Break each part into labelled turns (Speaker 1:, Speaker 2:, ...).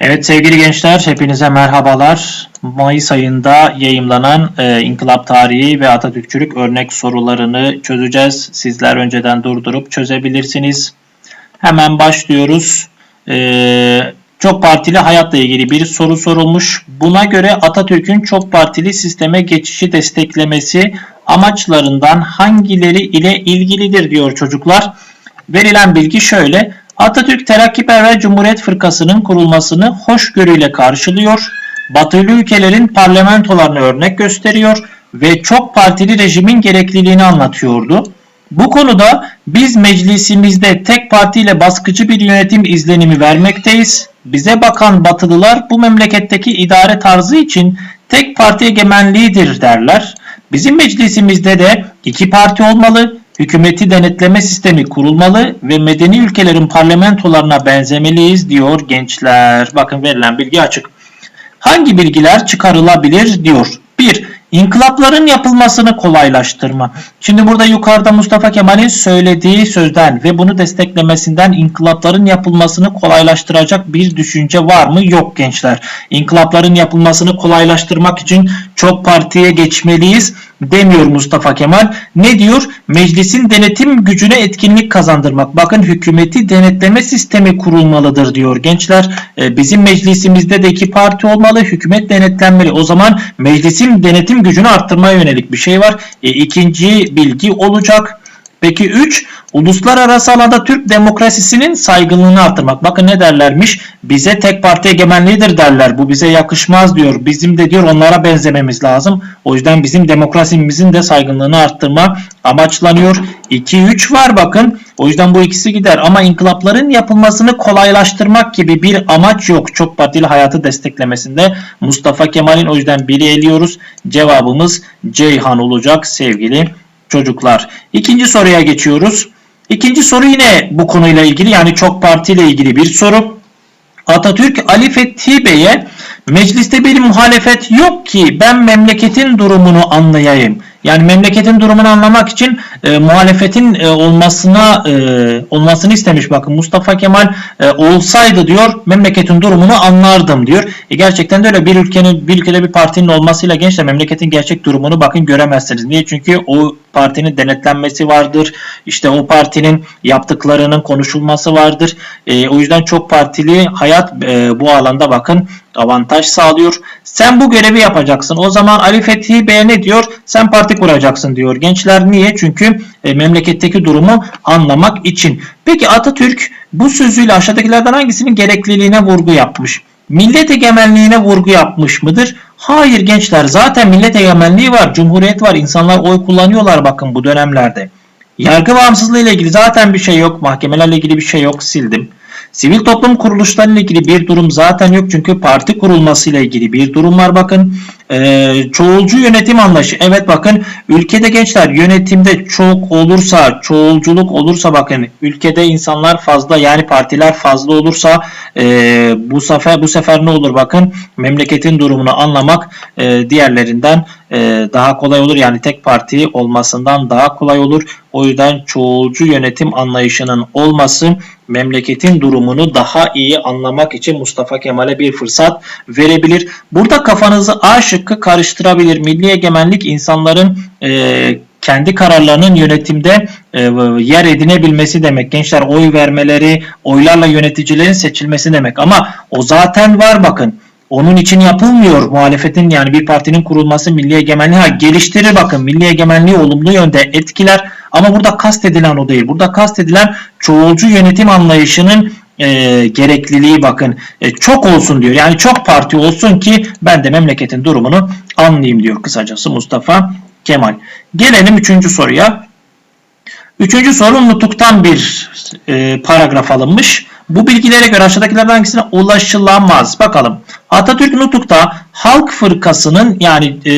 Speaker 1: Evet sevgili gençler hepinize merhabalar. Mayıs ayında yayımlanan e, İnkılap Tarihi ve Atatürkçülük örnek sorularını çözeceğiz. Sizler önceden durdurup çözebilirsiniz. Hemen başlıyoruz. E, çok partili hayatla ilgili bir soru sorulmuş. Buna göre Atatürk'ün çok partili sisteme geçişi desteklemesi amaçlarından hangileri ile ilgilidir diyor çocuklar. Verilen bilgi şöyle. Atatürk Terakkiperver Cumhuriyet Fırkası'nın kurulmasını hoşgörüyle karşılıyor. Batılı ülkelerin parlamentolarını örnek gösteriyor ve çok partili rejimin gerekliliğini anlatıyordu. Bu konuda biz meclisimizde tek partiyle baskıcı bir yönetim izlenimi vermekteyiz. Bize bakan batılılar bu memleketteki idare tarzı için tek parti egemenliğidir derler. Bizim meclisimizde de iki parti olmalı, hükümeti denetleme sistemi kurulmalı ve medeni ülkelerin parlamentolarına benzemeliyiz diyor gençler. Bakın verilen bilgi açık. Hangi bilgiler çıkarılabilir diyor. 1. İnkılapların yapılmasını kolaylaştırma. Şimdi burada yukarıda Mustafa Kemal'in söylediği sözden ve bunu desteklemesinden inkılapların yapılmasını kolaylaştıracak bir düşünce var mı? Yok gençler. İnkılapların yapılmasını kolaylaştırmak için çok partiye geçmeliyiz demiyor Mustafa Kemal. Ne diyor? Meclisin denetim gücüne etkinlik kazandırmak. Bakın hükümeti denetleme sistemi kurulmalıdır diyor gençler. E, bizim meclisimizde de iki parti olmalı. Hükümet denetlenmeli. O zaman meclisin denetim gücünü arttırmaya yönelik bir şey var. E, ikinci bilgi olacak. Peki 3. Uluslararası alanda Türk demokrasisinin saygınlığını arttırmak. Bakın ne derlermiş? Bize tek parti egemenliğidir derler. Bu bize yakışmaz diyor. Bizim de diyor onlara benzememiz lazım. O yüzden bizim demokrasimizin de saygınlığını arttırma amaçlanıyor. 2-3 var bakın. O yüzden bu ikisi gider. Ama inkılapların yapılmasını kolaylaştırmak gibi bir amaç yok. Çok partili hayatı desteklemesinde Mustafa Kemal'in o yüzden biri eliyoruz. Cevabımız Ceyhan olacak sevgili çocuklar. İkinci soruya geçiyoruz. İkinci soru yine bu konuyla ilgili yani çok parti ile ilgili bir soru. Atatürk Ali Fethi Bey'e mecliste bir muhalefet yok ki ben memleketin durumunu anlayayım. Yani memleketin durumunu anlamak için e, muhalefetin e, olmasına e, olmasını istemiş. Bakın Mustafa Kemal e, olsaydı diyor memleketin durumunu anlardım diyor. E, gerçekten de öyle bir ülkenin bir ülkede bir partinin olmasıyla gençler memleketin gerçek durumunu bakın göremezsiniz. Niye? Çünkü o partinin denetlenmesi vardır. İşte o partinin yaptıklarının konuşulması vardır. E, o yüzden çok partili hayat e, bu alanda bakın avantaj sağlıyor. Sen bu görevi yapacaksın. O zaman Ali Fethi Bey ne diyor? Sen parti kuracaksın diyor. Gençler niye? Çünkü e, memleketteki durumu anlamak için. Peki Atatürk bu sözüyle aşağıdakilerden hangisinin gerekliliğine vurgu yapmış? Millet egemenliğine vurgu yapmış mıdır? Hayır gençler zaten millet egemenliği var, cumhuriyet var, insanlar oy kullanıyorlar bakın bu dönemlerde. Yargı bağımsızlığı ile ilgili zaten bir şey yok, mahkemelerle ilgili bir şey yok sildim. Sivil toplum kuruluşlarıyla ilgili bir durum zaten yok çünkü parti kurulmasıyla ilgili bir durum var bakın. Ee, çoğulcu yönetim anlayışı. Evet bakın ülkede gençler yönetimde çok olursa, çoğulculuk olursa bakın ülkede insanlar fazla yani partiler fazla olursa e, bu sefer bu sefer ne olur bakın memleketin durumunu anlamak e, diğerlerinden e, daha kolay olur. Yani tek parti olmasından daha kolay olur. O yüzden çoğulcu yönetim anlayışının olması memleketin durumunu daha iyi anlamak için Mustafa Kemal'e bir fırsat verebilir. Burada kafanızı A karıştırabilir. Milli egemenlik insanların e, kendi kararlarının yönetimde e, yer edinebilmesi demek. Gençler oy vermeleri, oylarla yöneticilerin seçilmesi demek. Ama o zaten var bakın. Onun için yapılmıyor muhalefetin yani bir partinin kurulması milli egemenliği ha, geliştirir bakın milli egemenliği olumlu yönde etkiler ama burada kastedilen o değil. Burada kastedilen çoğulcu yönetim anlayışının e, gerekliliği bakın e, çok olsun diyor. Yani çok parti olsun ki ben de memleketin durumunu anlayayım diyor kısacası Mustafa Kemal. Gelelim üçüncü soruya. Üçüncü soru nutuktan bir e, paragraf alınmış. Bu bilgilere göre aşağıdakilerden hangisine ulaşılamaz? Bakalım. Atatürk Nutuk'ta Halk Fırkası'nın yani e,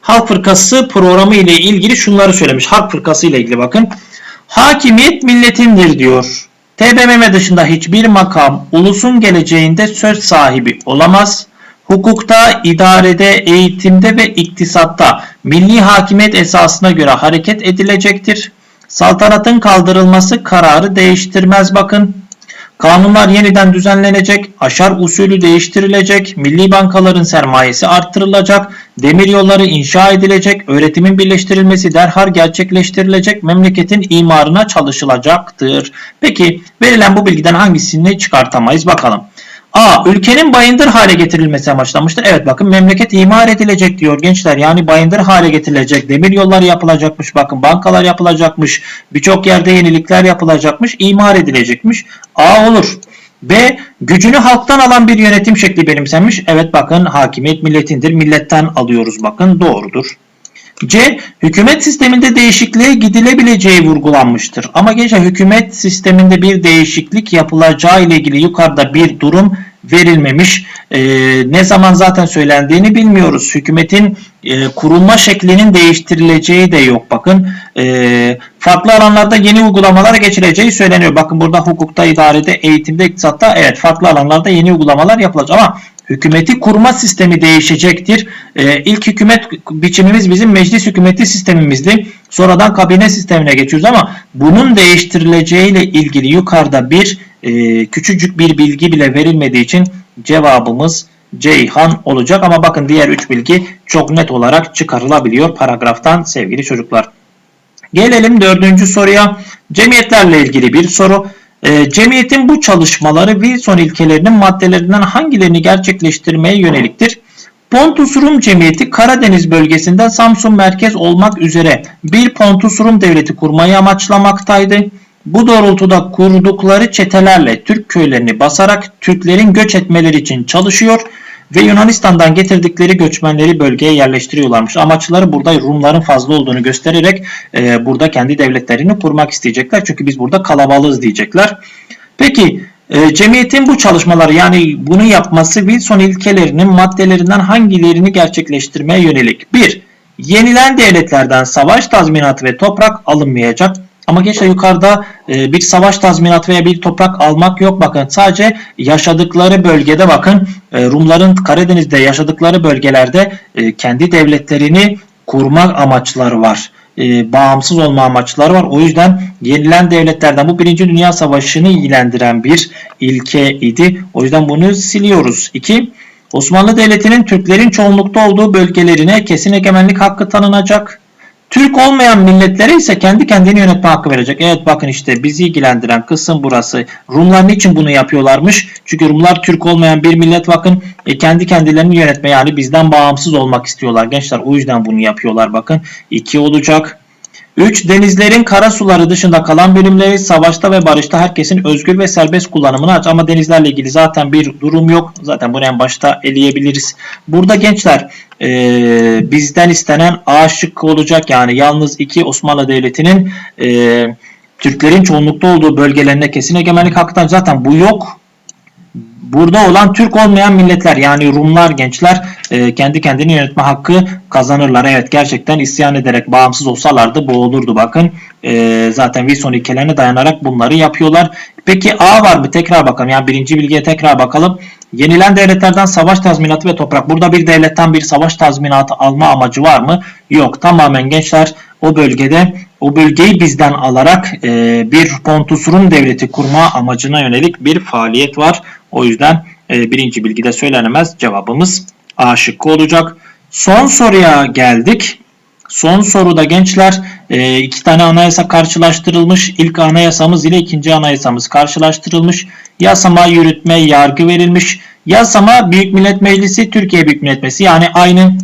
Speaker 1: Halk Fırkası programı ile ilgili şunları söylemiş. Halk Fırkası ile ilgili bakın. Hakimiyet milletindir diyor. TBMM dışında hiçbir makam ulusun geleceğinde söz sahibi olamaz. Hukukta, idarede, eğitimde ve iktisatta milli hakimiyet esasına göre hareket edilecektir. Saltanatın kaldırılması kararı değiştirmez bakın. Kanunlar yeniden düzenlenecek, aşar usulü değiştirilecek, milli bankaların sermayesi arttırılacak, demir yolları inşa edilecek, öğretimin birleştirilmesi derhal gerçekleştirilecek, memleketin imarına çalışılacaktır. Peki verilen bu bilgiden hangisini çıkartamayız bakalım. A. Ülkenin bayındır hale getirilmesi amaçlanmıştır. Evet bakın memleket imar edilecek diyor gençler. Yani bayındır hale getirilecek. Demir yolları yapılacakmış. Bakın bankalar yapılacakmış. Birçok yerde yenilikler yapılacakmış. imar edilecekmiş. A olur. B. Gücünü halktan alan bir yönetim şekli benimsenmiş. Evet bakın hakimiyet milletindir. Milletten alıyoruz bakın. Doğrudur. C. Hükümet sisteminde değişikliğe gidilebileceği vurgulanmıştır. Ama gençler hükümet sisteminde bir değişiklik yapılacağı ile ilgili yukarıda bir durum verilmemiş. Ee, ne zaman zaten söylendiğini bilmiyoruz. Hükümetin e, kurulma şeklinin değiştirileceği de yok. Bakın e, farklı alanlarda yeni uygulamalar geçileceği söyleniyor. Bakın burada hukukta, idarede, eğitimde, iktisatta evet farklı alanlarda yeni uygulamalar yapılacak ama hükümeti kurma sistemi değişecektir. Ee, ilk hükümet biçimimiz bizim meclis hükümeti sistemimizdi. Sonradan kabine sistemine geçiyoruz ama bunun değiştirileceğiyle ilgili yukarıda bir e, küçücük bir bilgi bile verilmediği için cevabımız Ceyhan olacak ama bakın diğer 3 bilgi çok net olarak çıkarılabiliyor paragraftan sevgili çocuklar. Gelelim dördüncü soruya. Cemiyetlerle ilgili bir soru. E, cemiyetin bu çalışmaları Wilson ilkelerinin maddelerinden hangilerini gerçekleştirmeye yöneliktir? Pontus Rum Cemiyeti Karadeniz bölgesinden Samsun merkez olmak üzere bir Pontus Rum devleti kurmayı amaçlamaktaydı. Bu doğrultuda kurdukları çetelerle Türk köylerini basarak Türklerin göç etmeleri için çalışıyor ve Yunanistan'dan getirdikleri göçmenleri bölgeye yerleştiriyorlarmış. Amaçları burada Rumların fazla olduğunu göstererek e, burada kendi devletlerini kurmak isteyecekler. Çünkü biz burada kalabalığız diyecekler. Peki e, cemiyetin bu çalışmaları yani bunu yapması Wilson ilkelerinin maddelerinden hangilerini gerçekleştirmeye yönelik? 1. Yenilen devletlerden savaş tazminatı ve toprak alınmayacak. Ama gençler yukarıda e, bir savaş tazminatı veya bir toprak almak yok. Bakın sadece yaşadıkları bölgede bakın e, Rumların Karadeniz'de yaşadıkları bölgelerde e, kendi devletlerini kurma amaçları var. Bağımsız olma amaçları var. O yüzden yenilen devletlerden bu Birinci Dünya Savaşı'nı ilgilendiren bir ilke idi. O yüzden bunu siliyoruz. 2. Osmanlı Devleti'nin Türklerin çoğunlukta olduğu bölgelerine kesin egemenlik hakkı tanınacak. Türk olmayan milletlere ise kendi kendini yönetme hakkı verecek. Evet bakın işte bizi ilgilendiren kısım burası. Rumlar niçin bunu yapıyorlarmış? Çünkü Rumlar Türk olmayan bir millet bakın e, kendi kendilerini yönetme yani bizden bağımsız olmak istiyorlar. Gençler o yüzden bunu yapıyorlar bakın. 2 olacak. 3. Denizlerin kara suları dışında kalan bölümleri savaşta ve barışta herkesin özgür ve serbest kullanımını aç. Ama denizlerle ilgili zaten bir durum yok. Zaten bunu en başta eleyebiliriz. Burada gençler e, bizden istenen A olacak. Yani yalnız iki Osmanlı Devleti'nin e, Türklerin çoğunlukta olduğu bölgelerine kesin egemenlik hakkı zaten bu yok. Burada olan Türk olmayan milletler yani Rumlar gençler e, kendi kendini yönetme hakkı kazanırlar. Evet gerçekten isyan ederek bağımsız olsalardı bu olurdu bakın. E, zaten Wilson ilkelerine dayanarak bunları yapıyorlar. Peki A var mı? Tekrar bakalım. Yani birinci bilgiye tekrar bakalım. Yenilen devletlerden savaş tazminatı ve toprak. Burada bir devletten bir savaş tazminatı alma amacı var mı? Yok. Tamamen gençler o bölgede o bölgeyi bizden alarak e, bir Pontus Rum devleti kurma amacına yönelik bir faaliyet var. O yüzden e, birinci bilgide söylenemez. Cevabımız A şıkkı olacak. Son soruya geldik. Son soruda gençler e, iki tane anayasa karşılaştırılmış. İlk anayasamız ile ikinci anayasamız karşılaştırılmış. Yasama, yürütme, yargı verilmiş. Yasama Büyük Millet Meclisi, Türkiye Büyük Millet Meclisi yani aynı.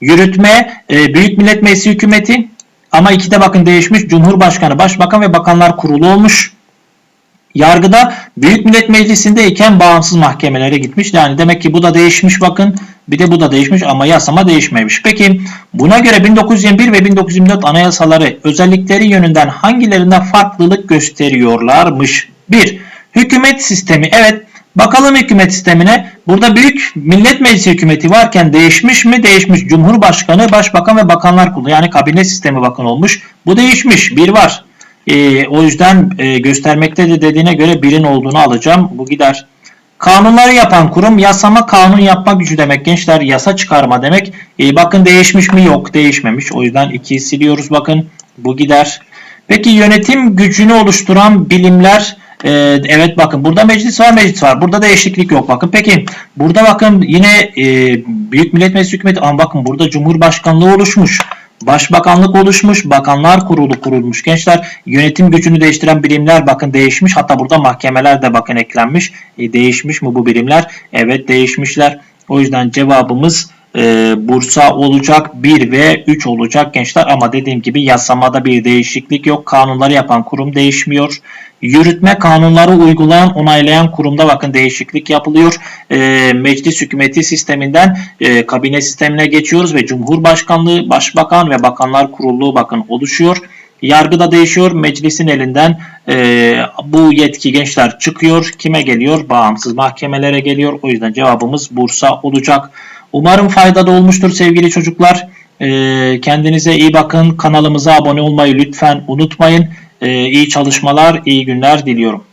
Speaker 1: Yürütme e, Büyük Millet Meclisi hükümeti ama ikide bakın değişmiş. Cumhurbaşkanı, Başbakan ve Bakanlar Kurulu olmuş. Yargıda Büyük Millet Meclisi'ndeyken bağımsız mahkemelere gitmiş. Yani demek ki bu da değişmiş bakın. Bir de bu da değişmiş ama yasama değişmemiş. Peki buna göre 1921 ve 1924 anayasaları özellikleri yönünden hangilerinden farklılık gösteriyorlarmış? 1. Hükümet sistemi. Evet bakalım hükümet sistemine. Burada Büyük Millet Meclisi hükümeti varken değişmiş mi? Değişmiş. Cumhurbaşkanı, Başbakan ve Bakanlar Kurulu yani kabine sistemi bakın olmuş. Bu değişmiş. Bir var. E, o yüzden e, göstermekte de dediğine göre birin olduğunu alacağım. Bu gider. Kanunları yapan kurum yasama kanun yapma gücü demek gençler. Yasa çıkarma demek. E, bakın değişmiş mi? Yok değişmemiş. O yüzden 2'yi siliyoruz bakın. Bu gider. Peki yönetim gücünü oluşturan bilimler Ee, evet bakın burada meclis var meclis var. Burada değişiklik yok bakın. Peki burada bakın yine e, Büyük Millet Meclisi hükümeti ama bakın burada Cumhurbaşkanlığı oluşmuş. Başbakanlık oluşmuş, bakanlar kurulu kurulmuş. Gençler yönetim gücünü değiştiren birimler bakın değişmiş. Hatta burada mahkemeler de bakın eklenmiş. E, değişmiş mi bu birimler? Evet değişmişler. O yüzden cevabımız e, Bursa olacak 1 ve 3 olacak gençler ama dediğim gibi yasamada bir değişiklik yok. Kanunları yapan kurum değişmiyor. Yürütme kanunları uygulayan, onaylayan kurumda bakın değişiklik yapılıyor. E, meclis hükümeti sisteminden e, kabine sistemine geçiyoruz ve Cumhurbaşkanlığı, Başbakan ve Bakanlar Kurulu bakın oluşuyor. Yargı da değişiyor. Meclisin elinden e, bu yetki gençler çıkıyor. Kime geliyor? Bağımsız mahkemelere geliyor. O yüzden cevabımız Bursa olacak. Umarım faydalı olmuştur sevgili çocuklar. E, kendinize iyi bakın. Kanalımıza abone olmayı lütfen unutmayın. E, iyi çalışmalar, iyi günler diliyorum.